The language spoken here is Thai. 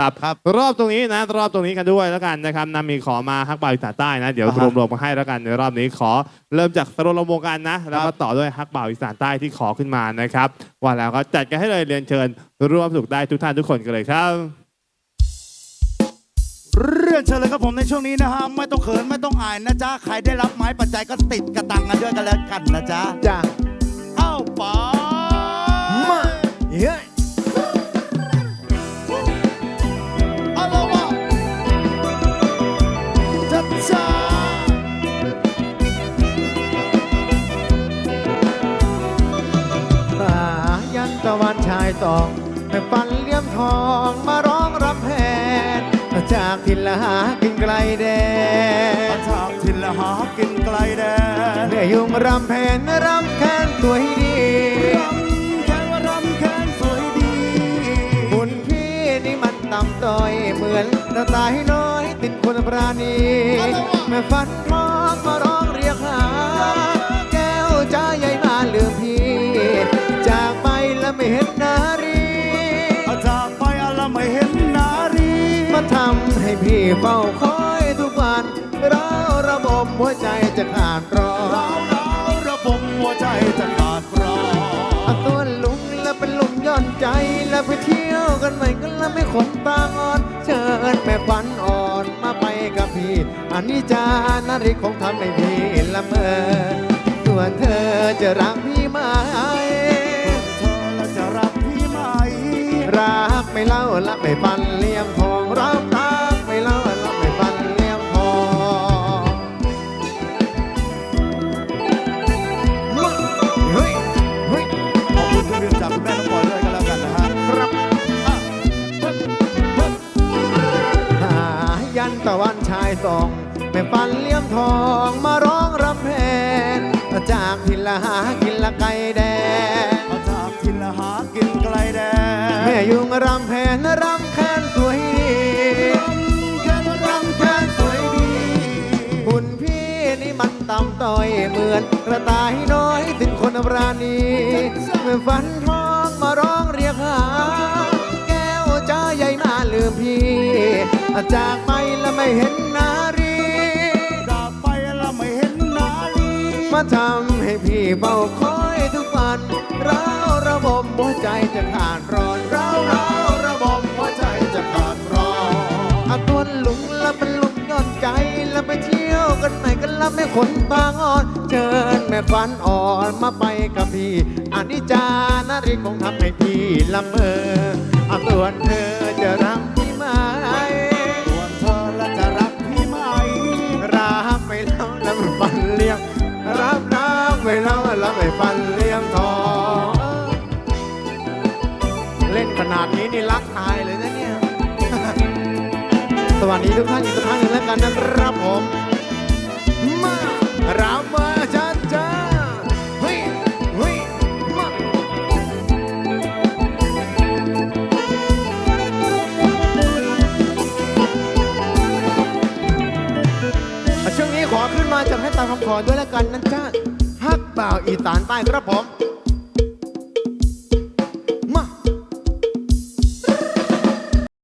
ครับครับรอบตรงนี้นะรอบตรงนี้กันด้วยแล้วกันนะครับนำมีขอมาฮักบาวอีสานใต้นะเดี๋ยวอ่าฮะรวมๆมาให้แล้วกันในรอบนี้ขอเริ่มจากสโลลมวงกันนะ แล้วก็ต่อด้วยฮักบาวอีสานใต้ที่ขอขึ้นมานะครับว่าแล้วก็จัดกันให้เลยเรียนเชิญร่วมสนุกได้ทุกท่านทุกคนกันเลยครับ เรียนเชิญเลยครับผมในช่วงนี้นะฮะไม่ต้องเขินไม่ต้องอายนะจ๊ะใครได้รับไม้ปัจจัยก็ติดกระตังกันด้วยกันแล้วกันนะจ๊ะ จ้า วันชายตองแม่ปันเลี่ยมทองมาร้องรำแพนจากทินละหากินไกลแดมานจากถิ่นละหากินไกลแดนเมื่อยุงรำแพนรำแคนสวยดีรำแค่ว่ารำแค่สวยดีบุญพี่นี่มันต่ำต้อยเหมือนกระต่ายน้อยติดคนปราณีแม่ฟันทองำให้พี่เฝ้าคอยทุกวันเราระบบหัวใจจะขาดรอเราเราระบบหัวใจจะขาดรอเอาตัวลุงแล้วเป็นลมย่อนใจแล้วไปเที่ยวกันใหม่กันแล้วไม่ขนตางอ่อนเชิญแม่ฝันอ่อนมาไปกับพี่ อันนี้จานาริคงทำให้พี่ละเมอส่วนเธอจะรักพี่ไหมเธอแล้วจะรักพี่ไหมรักไม่เล่าละไม่ปันเลี่ยมทอง ตะวันชายสองแม่ปันเลี่ยมทองมาร้องรำแพนจากทินละหากินละไก่แดงมาจากถิ่นละหากินไกลแดนแม่ยุงรำแพนรำแค้นสวยดีรำแค่ว่ารำแค่สวยดีบุญพี่นี่มันต่ำต้อยเหมือนกระต่ายน้อยติดคนปราณีเมื่อฝันทองมาร้องเรียกหา แก้วจ้าใหญ่มาลืมพี่จาก ไม่เห็นนารีจาไปแล้วไม่เห็นนาลีมาทำให้พี่เฝ้าคอยทุกวันเราระบบหัวใจจะขาดร้อนเราเราระบบหัวใจจะขาดร้อนอาตัวลุงแล้วเป็นลุงย้อนใจแล้วไปเที่ยวกันไหนกันล้วไม่ขนบางอ่อนเชิญแม่ฟันอ่อนมาไปกับพี่อันนี้จานาริคงทำให้พี่ละเมออาตัวเธอ นขนาดนี้นี่รักตายเลยนะเนี่ย สวัสดีทุกท่านอีกสักครั้งหนึ่งแล้วกันนะครับผม มารามาจ้าจ้าเฮ้ยเฮ้ยมาช่วงนี้ขอขึ้นมาจัดให้ตามคำขอด้วยแล้วกันนะจ๊ะฮักบ่าวอีสานใต้ครับผม